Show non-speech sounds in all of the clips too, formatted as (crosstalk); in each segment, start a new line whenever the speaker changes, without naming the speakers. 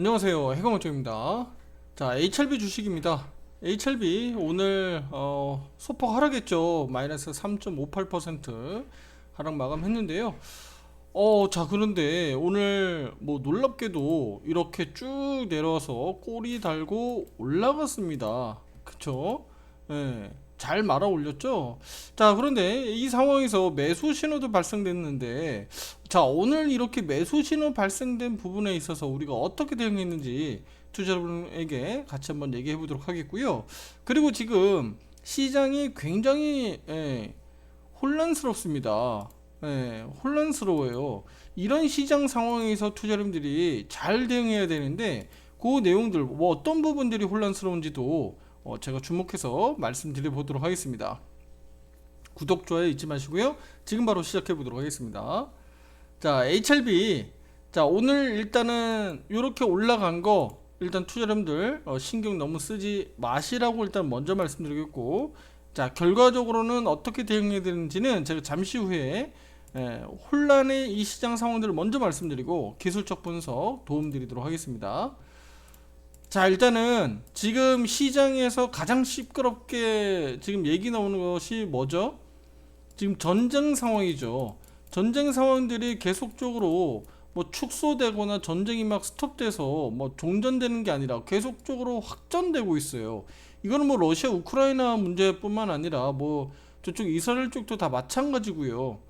안녕하세요. 해공원장입니다. 자 HLB 주식입니다. HLB 오늘 어, 소폭 하락했죠. 마이너스 3.58% 하락 마감했는데요. 어, 자 그런데 오늘 뭐 놀랍게도 이렇게 쭉 내려와서 꼬리 달고 올라갔습니다. 그쵸? 예, 잘 말아 올렸죠 자 그런데 이 상황에서 매수 신호도 발생됐는데 자, 오늘 이렇게 매수 신호 발생된 부분에 있어서 우리가 어떻게 대응했는지 투자자분에게 같이 한번 얘기해 보도록 하겠고요. 그리고 지금 시장이 굉장히 예, 혼란스럽습니다. 예, 혼란스러워요. 이런 시장 상황에서 투자자분들이 잘 대응해야 되는데 그 내용들 뭐 어떤 부분들이 혼란스러운지도 어, 제가 주목해서 말씀드려 보도록 하겠습니다. 구독 좋아요 잊지 마시고요. 지금 바로 시작해 보도록 하겠습니다. 자, HLB. 자, 오늘 일단은 이렇게 올라간 거 일단 투자자분들 어, 신경 너무 쓰지 마시라고 일단 먼저 말씀드리겠고 자, 결과적으로는 어떻게 대응해야 되는지는 제가 잠시 후에 에, 혼란의 이 시장 상황들을 먼저 말씀드리고 기술적 분석 도움드리도록 하겠습니다. 자, 일단은 지금 시장에서 가장 시끄럽게 지금 얘기 나오는 것이 뭐죠? 지금 전쟁 상황이죠. 전쟁 상황들이 계속적으로 뭐 축소되거나 전쟁이 막 스톱돼서 뭐 종전되는 게 아니라 계속적으로 확전되고 있어요. 이거는 뭐 러시아 우크라이나 문제뿐만 아니라 뭐 저쪽 이스라엘 쪽도 다 마찬가지고요.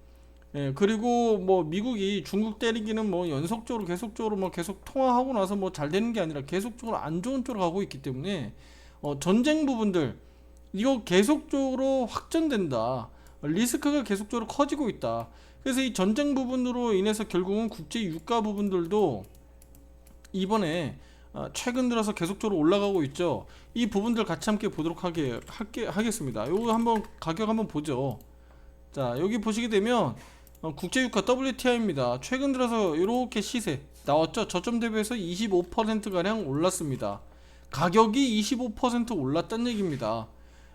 예, 그리고 뭐 미국이 중국 때리기는 뭐 연속적으로 계속적으로 뭐 계속 통화하고 나서 뭐 잘 되는 게 아니라 계속적으로 안 좋은 쪽으로 가고 있기 때문에 어, 전쟁 부분들 이거 계속적으로 확전된다. 리스크가 계속적으로 커지고 있다. 그래서 이 전쟁 부분으로 인해서 결국은 국제 유가 부분들도 이번에 어, 최근 들어서 계속적으로 올라가고 있죠. 이 부분들 같이 함께 보도록 하게, 하게 하겠습니다. 요거 한번 가격 한번 보죠. 자 여기 보시게 되면 어, 국제 유가 WTI입니다. 최근 들어서 이렇게 시세 나왔죠. 저점 대비해서 25% 가량 올랐습니다. 가격이 25% 올랐다는 얘기입니다.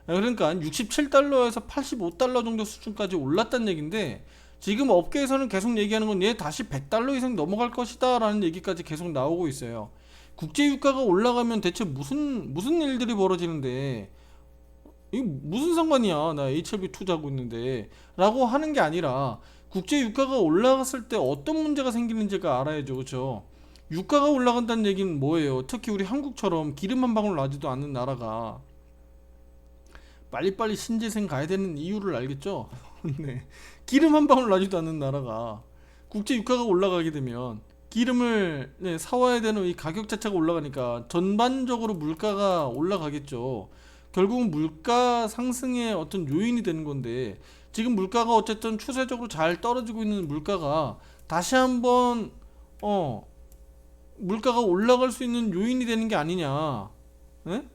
그러니까 67달러에서 85달러 정도 수준까지 올랐다는 얘기인데 지금 업계에서는 계속 얘기하는 건 얘 다시 100달러 이상 넘어갈 것이다 라는 얘기까지 계속 나오고 있어요. 국제 유가가 올라가면 대체 무슨 무슨 일들이 벌어지는데 이 무슨 상관이야 나 HLB 투자하고 있는데 라고 하는 게 아니라 국제 유가가 올라갔을 때 어떤 문제가 생기는지가 알아야죠 그렇죠 유가가 올라간다는 얘기는 뭐예요 특히 우리 한국처럼 기름 한 방울 나지도 않는 나라가 빨리빨리 신재생 가야 되는 이유를 알겠죠 (laughs) 네. 기름 한 방울 나지도 않는 나라가 국제 유가가 올라가게 되면 기름을 네, 사와야 되는 이 가격 자체가 올라가니까 전반적으로 물가가 올라가겠죠. 결국은 물가 상승의 어떤 요인이 되는 건데 지금 물가가 어쨌든 추세적으로 잘 떨어지고 있는 물가가 다시 한번 어 물가가 올라갈 수 있는 요인이 되는 게 아니냐. 예?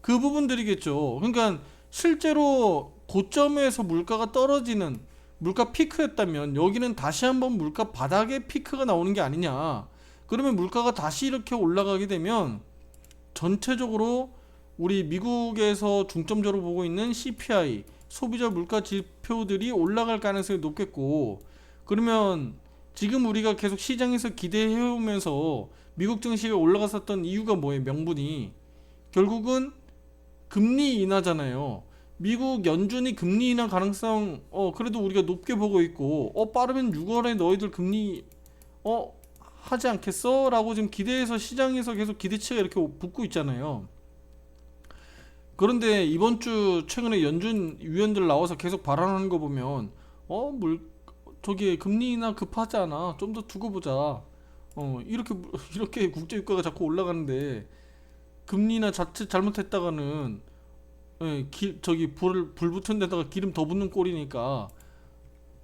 그 부분들이겠죠. 그러니까 실제로 고점에서 물가가 떨어지는 물가 피크였다면 여기는 다시 한번 물가 바닥의 피크가 나오는 게 아니냐. 그러면 물가가 다시 이렇게 올라가게 되면 전체적으로 우리 미국에서 중점적으로 보고 있는 CPI 소비자 물가 지표들이 올라갈 가능성이 높겠고 그러면 지금 우리가 계속 시장에서 기대해 오면서 미국 증시가 올라갔었던 이유가 뭐예요? 명분이 결국은 금리 인하잖아요. 미국 연준이 금리 인하 가능성 어 그래도 우리가 높게 보고 있고 어 빠르면 6월에 너희들 금리 어 하지 않겠어? 라고 지금 기대해서 시장에서 계속 기대치가 이렇게 붙고 있잖아요. 그런데 이번 주 최근에 연준 위원들 나와서 계속 발언하는 거 보면 어 물 저기 금리 인하 급하지 않아 좀 더 두고 보자 어 이렇게 (laughs) 이렇게 국제 유가가 자꾸 올라가는데 금리 인하 자칫 잘못했다가는 예, 기, 저기 불, 불 붙은 데다가 기름 더 붓는 꼴이니까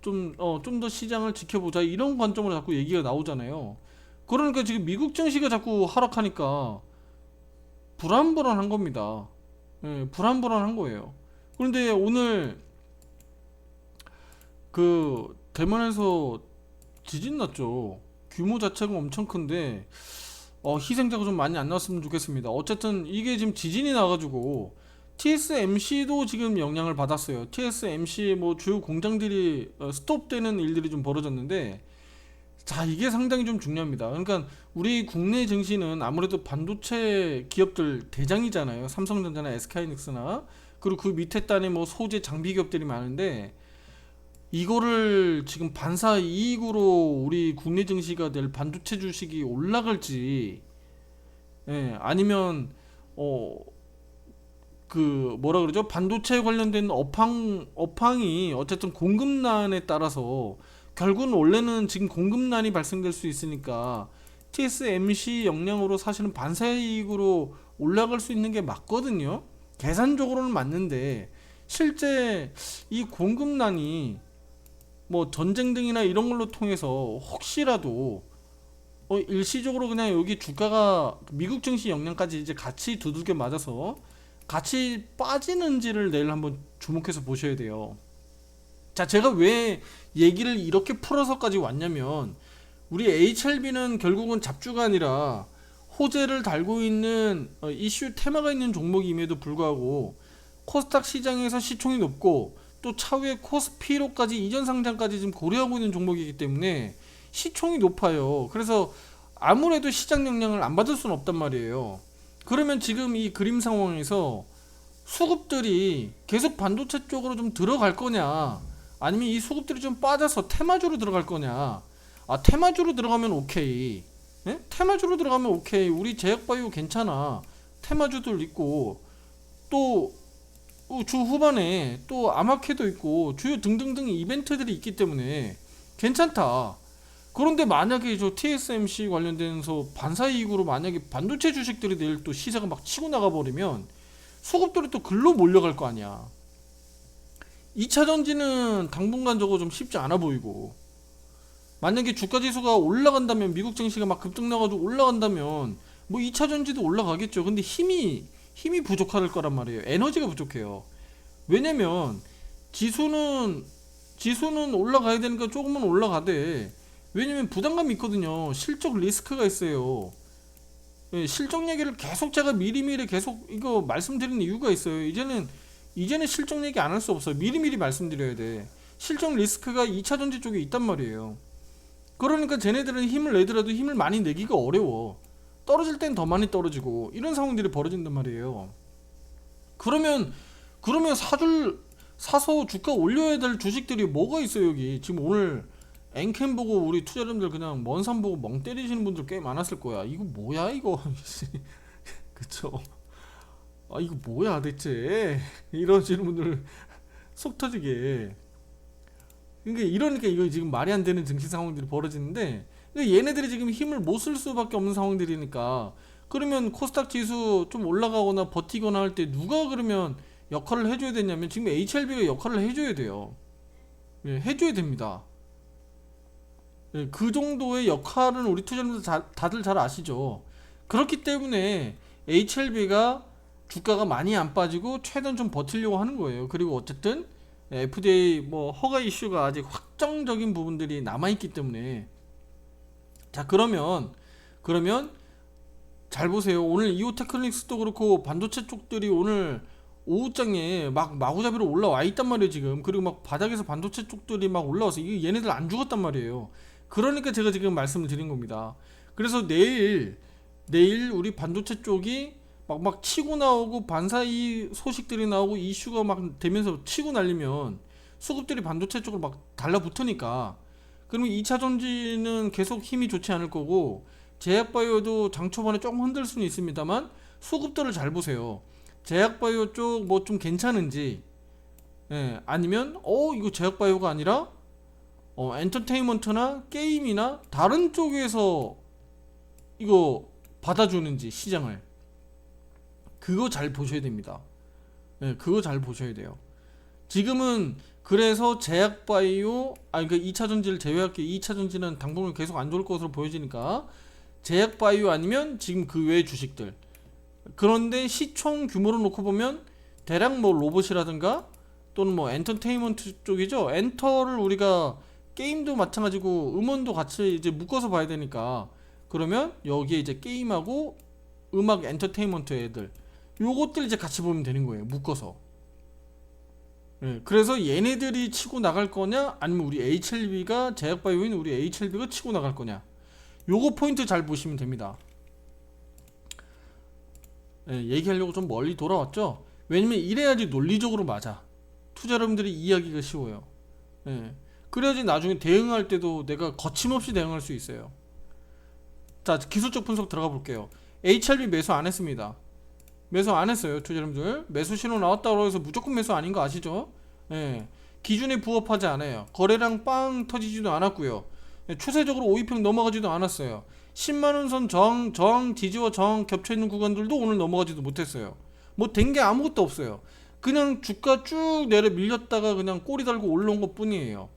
좀, 어, 좀 더 시장을 지켜보자. 이런 관점으로 자꾸 얘기가 나오잖아요. 그러니까 지금 미국 증시가 자꾸 하락하니까 불안불안한 겁니다. 예, 불안불안한 거예요. 그런데 오늘 그 대만에서 지진 났죠. 규모 자체가 엄청 큰데 어, 희생자가 좀 많이 안 나왔으면 좋겠습니다. 어쨌든 이게 지금 지진이 나가지고 TSMC도 지금 영향을 받았어요. TSMC 뭐 주요 공장들이 어, 스톱되는 일들이 좀 벌어졌는데 자, 이게 상당히 좀 중요합니다. 그러니까 우리 국내 증시는 아무래도 반도체 기업들 대장이잖아요. 삼성전자나 SK하이닉스나 그리고 그 밑에 단에 뭐 소재 장비 기업들이 많은데 이거를 지금 반사 이익으로 우리 국내 증시가 될 반도체 주식이 올라갈지 예, 아니면 어 그 뭐라 그러죠? 반도체 관련된 업황 업황이 어쨌든 공급난에 따라서 결국은 원래는 지금 공급난이 발생될 수 있으니까 TSMC 역량으로 사실은 반사이익으로 올라갈 수 있는 게 맞거든요. 계산적으로는 맞는데 실제 이 공급난이 뭐 전쟁 등이나 이런 걸로 통해서 혹시라도 어 일시적으로 그냥 여기 주가가 미국 증시 역량까지 이제 같이 두들겨 맞아서 같이 빠지는지를 내일 한번 주목해서 보셔야 돼요. 자, 제가 왜 얘기를 이렇게 풀어서까지 왔냐면 우리 HLB는 결국은 잡주가 아니라 호재를 달고 있는 어, 이슈 테마가 있는 종목임에도 불구하고 코스닥 시장에서 시총이 높고 또 차후에 코스피로까지 이전 상장까지 지금 고려하고 있는 종목이기 때문에 시총이 높아요. 그래서 아무래도 시장 영향을 안 받을 수는 없단 말이에요. 그러면 지금 이 그림 상황에서 수급들이 계속 반도체 쪽으로 좀 들어갈 거냐 아니면 이 수급들이 좀 빠져서 테마주로 들어갈 거냐? 아 테마주로 들어가면 오케이. 예? 테마주로 들어가면 오케이. 우리 제약바이오 괜찮아. 테마주들 있고 또 주 후반에 또 아마케도 있고 주요 등등등 이벤트들이 있기 때문에 괜찮다. 그런데 만약에 저 TSMC 관련돼서 반사 이익으로 만약에 반도체 주식들이 내일 또 시세가 막 치고 나가 버리면 수급들이 또 글로 몰려갈 거 아니야. 2차 전지는 당분간 저거 좀 쉽지 않아 보이고 만약에 주가 지수가 올라간다면 미국 증시가 막 급등 나가지고 올라간다면 뭐 2차 전지도 올라가겠죠. 근데 힘이 힘이 부족할 거란 말이에요. 에너지가 부족해요. 왜냐면 지수는 지수는 올라가야 되니까 조금은 올라가되 왜냐면 부담감이 있거든요. 실적 리스크가 있어요. 예, 실적 얘기를 계속 제가 미리미리 계속 이거 말씀드리는 이유가 있어요. 이제는 이제는 실적 얘기 안 할 수 없어요. 미리미리 말씀드려야 돼. 실적 리스크가 2차 전지 쪽에 있단 말이에요. 그러니까 쟤네들은 힘을 내더라도 힘을 많이 내기가 어려워. 떨어질 땐 더 많이 떨어지고 이런 상황들이 벌어진단 말이에요. 그러면 그러면 사줄 사서 주가 올려야 될 주식들이 뭐가 있어요 여기 지금 오늘 앵캠 보고 우리 투자자분들 그냥 먼산 보고 멍 때리시는 분들 꽤 많았을 거야. 이거 뭐야 이거? (laughs) 그쵸? 아 이거 뭐야 대체? 이러시는 분들 속 터지게. 그러니까 이러니까 이거 지금 말이 안 되는 증시 상황들이 벌어지는데 그러니까 얘네들이 지금 힘을 못 쓸 수밖에 없는 상황들이니까 그러면 코스닥 지수 좀 올라가거나 버티거나 할 때 누가 그러면 역할을 해줘야 되냐면 지금 HLB가 역할을 해줘야 돼요. 예, 해줘야 됩니다. 예, 그 정도의 역할은 우리 투자자분들 다, 다들 잘 아시죠. 그렇기 때문에 HLB가 주가가 많이 안 빠지고 최대한 좀 버티려고 하는 거예요. 그리고 어쨌든 FDA 뭐 허가 이슈가 아직 확정적인 부분들이 남아 있기 때문에 자 그러면 그러면 잘 보세요. 오늘 이오테크닉스도 그렇고 반도체 쪽들이 오늘 오후장에 막 마구잡이로 올라와 있단 말이에요 지금 그리고 막 바닥에서 반도체 쪽들이 막 올라와서 이게 얘네들 안 죽었단 말이에요 그러니까 제가 지금 말씀을 드린 겁니다. 그래서 내일 내일 우리 반도체 쪽이 막 막 치고 나오고 반사이 소식들이 나오고 이슈가 막 되면서 치고 날리면 수급들이 반도체 쪽으로 막 달라붙으니까 그러면 2차 전지는 계속 힘이 좋지 않을 거고 제약바이오도 장 초반에 조금 흔들 수는 있습니다만 수급들을 잘 보세요. 제약바이오 쪽 뭐 좀 괜찮은지 예, 아니면 어 이거 제약바이오가 아니라 어, 엔터테인먼트나 게임이나 다른 쪽에서 이거 받아주는지 시장을 그거 잘 보셔야 됩니다. 네, 그거 잘 보셔야 돼요. 지금은 그래서 제약바이오 아 그러니까 2차 전지를 제외할게 2차 전지는 당분간 계속 안 좋을 것으로 보여지니까 제약바이오 아니면 지금 그 외의 주식들 그런데 시총 규모로 놓고 보면 대략 뭐 로봇이라든가 또는 뭐 엔터테인먼트 쪽이죠 엔터를 우리가 게임도 마찬가지고 음원도 같이 이제 묶어서 봐야 되니까 그러면 여기에 이제 게임하고 음악, 엔터테인먼트 애들 요것들 이제 같이 보면 되는 거예요. 묶어서. 예, 그리고 2차 전지는 2차 전지는 당분간 계속 안 좋을 것으로 보여지니까 제약바이오 아니면 지금 그 외의 주식들 그런데 시총 규모로 놓고 보면 대략 뭐 로봇이라든가 또는 뭐 엔터테인먼트 쪽이죠 엔터를 우리가 게임도 마찬가지고 음원 도 같이 이제 묶어서 봐야 되니까 그러면 여기에 이제 게임하고 음악 엔터테인먼트 애들 요것들 이제 같이 보면 되는 거예요 묶어서 예, 그래서 얘네들이 치고 나갈 거냐? 아니면 우리 HLB가 제약바이오인 우리 HLB가 치고 나갈 거냐? 요거 포인트 잘 보시면 됩니다. 예, 얘기하려고 좀 멀리 돌아왔죠? 왜냐면 이래야지 논리적으로 맞아. 투자 여러분들이 이해하기가 쉬워요. 예, 그래야지 나중에 대응할 때도 내가 거침없이 대응할 수 있어요. 자 기술적 분석 들어가 볼게요. HLB 매수 안 했습니다 매수 안 했어요 투자 여러분들. 매수 신호 나왔다고 해서 무조건 매수 아닌 거 아시죠? 예. 기준에 부합하지 않아요. 거래량 빵 터지지도 않았고요. 예, 추세적으로 5위평 넘어가지도 않았어요. 10만원 선 저항, 지지와 저항 겹쳐있는 구간들도 오늘 넘어가지도 못했어요. 뭐 된 게 아무것도 없어요. 그냥 주가 쭉 내려 밀렸다가 그냥 꼬리 달고 올라온 것 뿐이에요.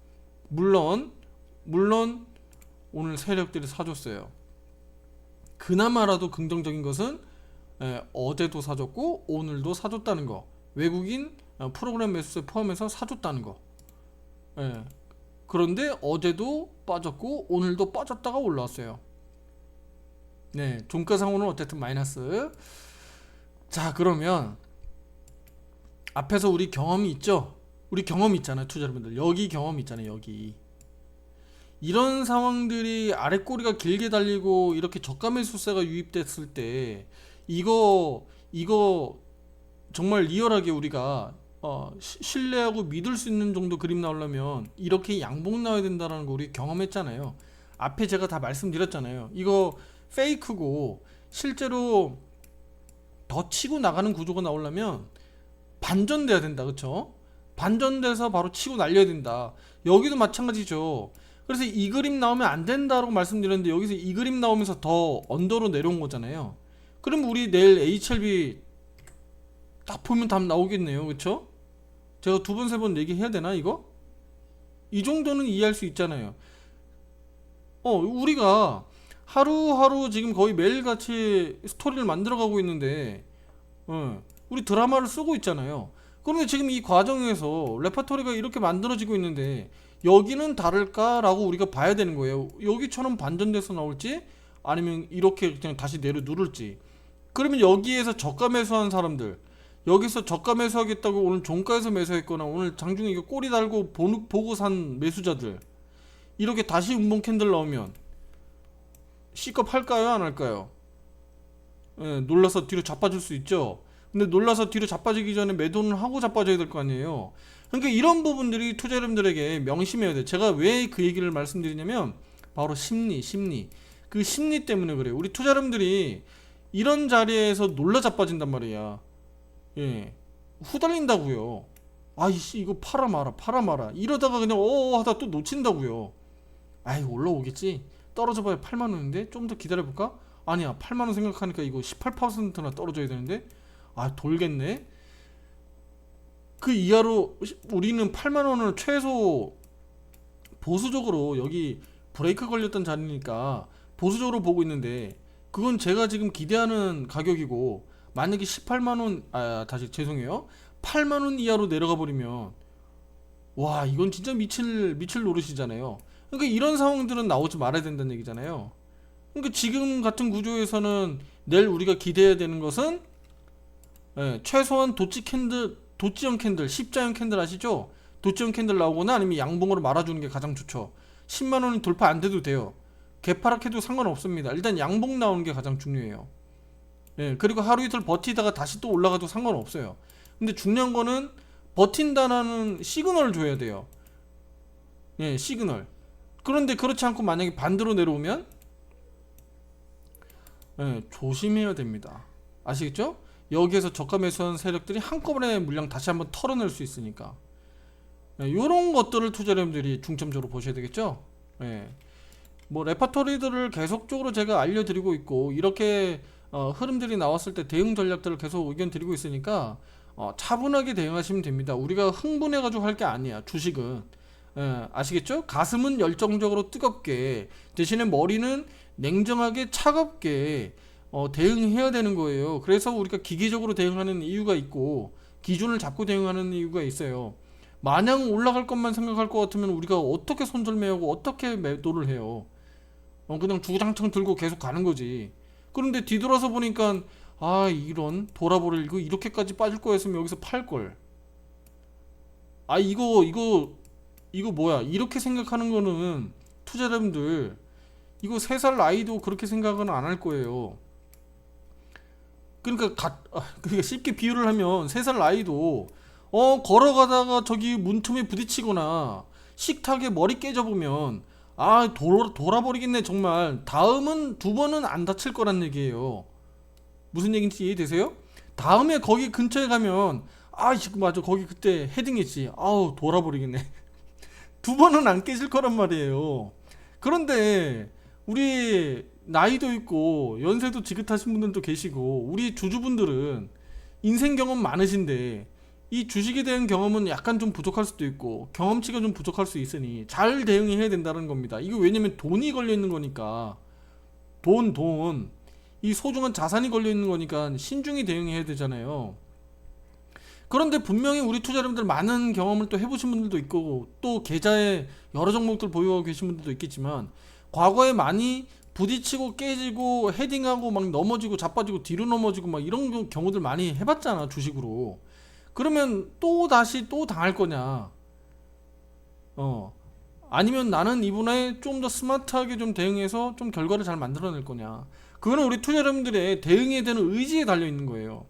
물론 물론 오늘 세력들이 사줬어요. 그나마라도 긍정적인 것은 예, 어제도 사줬고 오늘도 사줬다는 거. 외국인 어, 프로그램 매수세 포함해서 사줬다는 거. 예. 그런데 어제도 빠졌고 오늘도 빠졌다가 올라왔어요. 네 종가상으로는 어쨌든 마이너스. 자 그러면 앞에서 우리 경험이 있죠? 우리 경험 있잖아요 투자 여러분들. 여기 경험 있잖아요 여기. 이런 상황들이 아래 꼬리가 길게 달리고 이렇게 저가 매수세가 유입됐을 때 이거 이거 정말 리얼하게 우리가 어, 시- 신뢰하고 믿을 수 있는 정도 그림 나오려면 이렇게 양봉 나와야 된다는 거 우리 경험했잖아요. 앞에 제가 다 말씀드렸잖아요. 이거 페이크고 실제로 더 치고 나가는 구조가 나오려면 반전돼야 된다. 그쵸? 반전돼서 바로 치고 날려야 된다. 여기도 마찬가지죠. 그래서 이 그림 나오면 안 된다라고 말씀드렸는데 여기서 이 그림 나오면서 더 언더로 내려온 거잖아요. 그럼 우리 내일 HLB 딱 보면 답 나오겠네요. 그쵸? 제가 두 번, 세 번 얘기해야 되나, 이거? 이 정도는 이해할 수 있잖아요. 어, 우리가 하루하루 지금 거의 매일같이 스토리를 만들어가고 있는데, 어, 우리 드라마를 쓰고 있잖아요. 그런데 지금 이 과정에서 레퍼토리가 이렇게 만들어지고 있는데, 여기는 다를까라고 우리가 봐야 되는 거예요. 여기처럼 반전돼서 나올지, 아니면 이렇게 그냥 다시 내려 누를지. 그러면 여기에서 저가 매수한 사람들, 여기서 저가 매수하겠다고 오늘 종가에서 매수했거나 오늘 장중에 이거 꼬리 달고 보고, 산 매수자들 이렇게 다시 운봉 캔들 나오면 C컵 할까요 안 할까요? 예, 놀라서 뒤로 자빠질 수 있죠. 근데 놀라서 뒤로 자빠지기 전에 매도는 하고 자빠져야 될 거 아니에요. 그러니까 이런 부분들이 투자 여러분들에게 명심해야 돼. 제가 왜 그 얘기를 말씀드리냐면 바로 심리, 심리. 그 심리 때문에 그래요. 우리 투자 여러분들이 이런 자리에서 놀라 자빠진단 말이야. 예. 후달린다고요. 아이씨 이거 팔아 마라 팔아 마라 이러다가 그냥 어어 하다 또 놓친다고요. 아이 올라오겠지. 떨어져 봐야 8만 원인데 좀 더 기다려 볼까? 아니야 8만 원 생각하니까 이거 18%나 떨어져야 되는데 아 돌겠네. 그 이하로 우리는 8만 원을 최소 보수적으로 여기 브레이크 걸렸던 자리니까 보수적으로 보고 있는데 그건 제가 지금 기대하는 가격이고 만약에 18만 원, 아 다시 죄송해요. 8만 원 이하로 내려가 버리면 와 이건 진짜 미칠 미칠 노릇이잖아요. 그러니까 이런 상황들은 나오지 말아야 된다는 얘기잖아요. 그러니까 지금 같은 구조에서는 내일 우리가 기대해야 되는 것은 예, 최소한 도치 캔들, 도치형 캔들, 십자형 캔들 아시죠? 도치형 캔들 나오거나 아니면 양봉으로 말아주는 게 가장 좋죠. 10만 원이 돌파 안 돼도 돼요. 개파락해도 상관없습니다. 일단 양봉 나오는 게 가장 중요해요. 예, 그리고 하루 이틀 버티다가 다시 또 올라가도 상관없어요. 근데 중요한 거는 버틴다는 시그널을 줘야 돼요. 예, 시그널. 그런데 그렇지 않고 만약에 반대로 내려오면 예, 조심해야 됩니다. 아시겠죠? 여기에서 저가 매수한 세력들이 한꺼번에 물량 다시 한번 털어낼 수 있으니까 이런 것들을 투자자님들이 중점적으로 보셔야 되겠죠? 예. 뭐 레퍼토리들을 계속적으로 제가 알려드리고 있고 이렇게 어, 흐름들이 나왔을 때 대응 전략들을 계속 의견 드리고 있으니까 어, 차분하게 대응하시면 됩니다. 우리가 흥분해가지고 할 게 아니야. 주식은 예, 아시겠죠? 가슴은 열정적으로 뜨겁게 대신에 머리는 냉정하게 차갑게 어, 대응해야 되는 거예요. 그래서 우리가 기계적으로 대응하는 이유가 있고 기준을 잡고 대응하는 이유가 있어요. 마냥 올라갈 것만 생각할 것 같으면 우리가 어떻게 손절매하고 어떻게 매도를 해요? 어, 그냥 주장창 들고 계속 가는 거지. 그런데 뒤돌아서 보니까 아 이런 돌아보를 이거 이렇게까지 빠질 거였으면 여기서 팔 걸. 아 이거 이거 이거 뭐야 이렇게 생각하는 거는 투자자분들 이거 세 살 아이도 그렇게 생각은 안 할 거예요. 그러니까 가, 아, 그러니까 쉽게 비유를 하면 세 살 아이도 어 걸어가다가 저기 문틈에 부딪히거나 식탁에 머리 깨져 보면 아 돌아, 돌아버리겠네 정말. 다음은 두 번은 안 다칠 거란 얘기예요. 무슨 얘기인지 이해되세요? 다음에 거기 근처에 가면 아 씨, 맞아. 거기 그때 헤딩했지. 아우 돌아버리겠네. (laughs) 두 번은 안 깨질 거란 말이에요. 그런데 우리 나이도 있고 연세도 지긋하신 분들도 계시고 우리 주주분들은 인생 경험 많으신데 이 주식에 대한 경험은 약간 좀 부족할 수도 있고 경험치가 좀 부족할 수 있으니 잘 대응해야 된다는 겁니다 이거 왜냐면 돈이 걸려 있는 거니까 돈 돈. 이 소중한 자산이 걸려 있는 거니까 신중히 대응해야 되잖아요. 그런데 분명히 우리 투자자분들 많은 경험을 또 해보신 분들도 있고 또 계좌에 여러 종목들 보유하고 계신 분들도 있겠지만 과거에 많이 부딪히고 깨지고 헤딩하고 막 넘어지고 자빠지고 뒤로 넘어지고 막 이런 경- 경우들 많이 해봤잖아 주식으로 그러면 또 다시 또 당할 거냐 어 아니면 나는 이번에 좀 더 스마트하게 좀 대응해서 좀 결과를 잘 만들어낼 거냐 그거는 우리 투자자분들의 대응에 대한 의지에 달려 있는 거예요.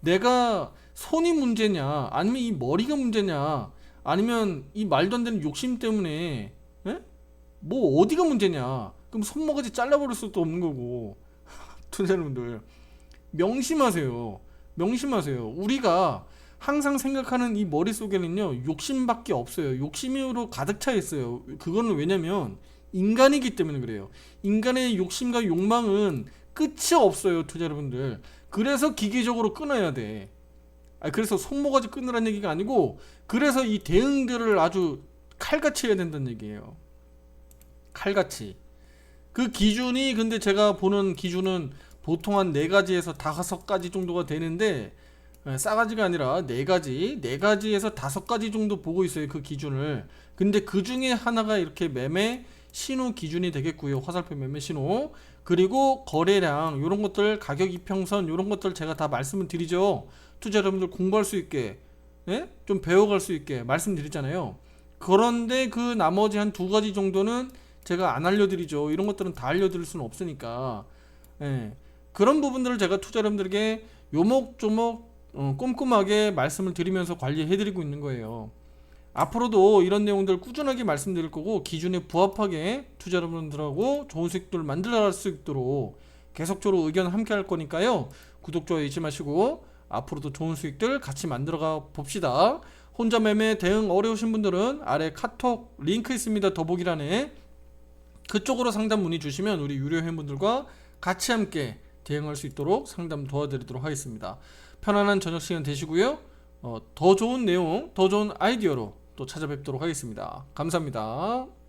내가 손이 문제냐, 아니면 이 머리가 문제냐, 아니면 이 말도 안 되는 욕심 때문에, 예? 뭐 어디가 문제냐? 그럼 손모가지 잘라버릴 수도 없는 거고, (laughs) 투자자분들 명심하세요. 명심하세요. 우리가 항상 생각하는 이 머릿속에는요, 욕심밖에 없어요. 욕심으로 가득 차 있어요. 그거는 왜냐면, 인간이기 때문에 그래요. 인간의 욕심과 욕망은 끝이 없어요, 투자 여러분들. 그래서 기계적으로 끊어야 돼. 아, 그래서 손모가지 끊으라는 얘기가 아니고, 그래서 이 대응들을 아주 칼같이 해야 된다는 얘기예요. 칼같이. 그 기준이 근데 제가 보는 기준은 보통 한네 가지에서 다섯 가지 정도가 되는데 예, 싸가지가 아니라 네 가지, 네 가지에서 다섯 가지 정도 보고 있어요 그 기준을. 근데 그 중에 하나가 이렇게 매매 신호 기준이 되겠고요 화살표 매매 신호 그리고 거래량 이런 것들 가격 이평선 이런 것들 제가 다 말씀을 드리죠 투자 여러분들 공부할 수 있게 예? 좀 배워갈 수 있게 말씀드리잖아요 그런데 그 나머지 한 두 가지 정도는 제가 안 알려드리죠 이런 것들은 다 알려드릴 수는 없으니까 예. 그런 부분들을 제가 투자 여러분들에게 요목조목 어, 꼼꼼하게 말씀을 드리면서 관리해드리고 있는 거예요. 앞으로도 이런 내용들 꾸준하게 말씀드릴 거고 기준에 부합하게 투자 여러분들하고 좋은 수익들 만들어 갈 수 있도록 계속적으로 의견 함께 할 거니까요. 구독 좋아요 잊지 마시고 앞으로도 좋은 수익들 같이 만들어 가 봅시다. 혼자 매매 대응 어려우신 분들은 아래 카톡 링크 있습니다. 더보기란에. 그쪽으로 상담 문의 주시면 우리 유료 회원분들과 같이 함께 대응할 수 있도록 상담 도와드리도록 하겠습니다 편안한 저녁 시간 되시고요 어, 더 좋은 내용, 더 좋은 아이디어로 또 찾아뵙도록 하겠습니다. 감사합니다.